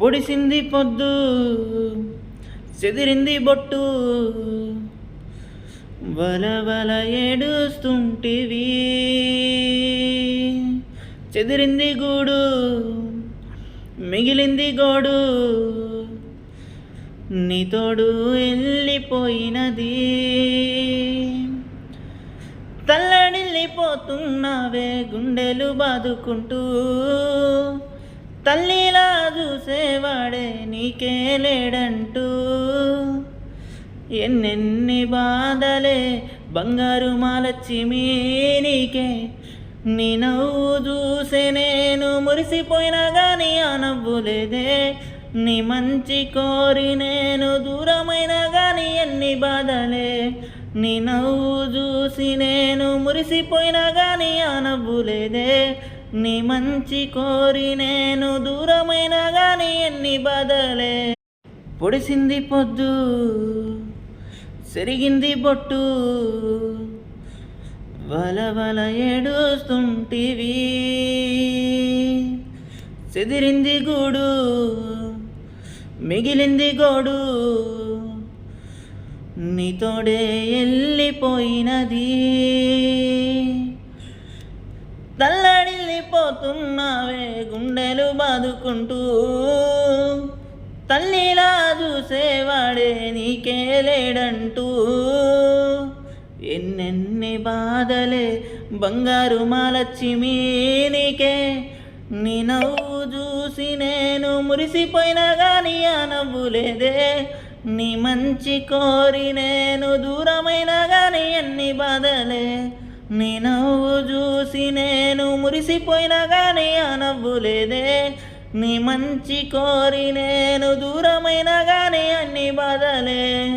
పొడిసింది పొద్దు చెదిరింది బొట్టు. వల వల ఏడుస్తుంటివి. చెదిరింది గూడు మిగిలింది గోడు. నీ తోడు వెళ్ళిపోయినది తల్లడిల్లిపోతున్నావే గుండెలు బాదుకుంటూ. తల్లిలా చూసేవాడే నీకే లేడంటూ. ఎన్నెన్ని బాధలే బంగారు మాలచ్చిమి నీకే నీ నవ్వు చూసే నేను మురిసిపోయినా కానీ ఆ నవ్వు లేదే. నీ మంచి కోరి నేను దూరమైన కానీ ఎన్ని బాధలే. నీ నవ్వు చూసి నేను మురిసిపోయినా కానీ ఆ నవ్వు లేదే. నీ మంచి కోరి నేను దూరమైన గాని ఎన్ని బదలే పొడిసింది పొద్దు సెరిగింది బొట్టు. వల వల ఏడుస్తుంటివి. చెదిరింది గూడు మిగిలింది గోడు. నీతోడే వెళ్ళిపోయినది తల్లడిల్లిపోతున్నావే గుండెలు బాదుకుంటూ. తల్లిలా చూసేవాడే నీకే లేడంటూ. ఎన్నెన్ని బాధలే బంగారు మాలచ్చిమి నీకే. నీ నవ్వు చూసి నేను మురిసిపోయినా కానీ ఆ నవ్వు లేదే. నీ మంచి కోరి నేను దూరమైనా కానీ ఎన్ని బాధలే. నీ నవ్వు చూసి నేను మురిసిపోయినా కానీ ఆ నవ్వు లేదే. నీ మంచి కోరి నేను దూరమైనా కానీ అన్ని బాధలే.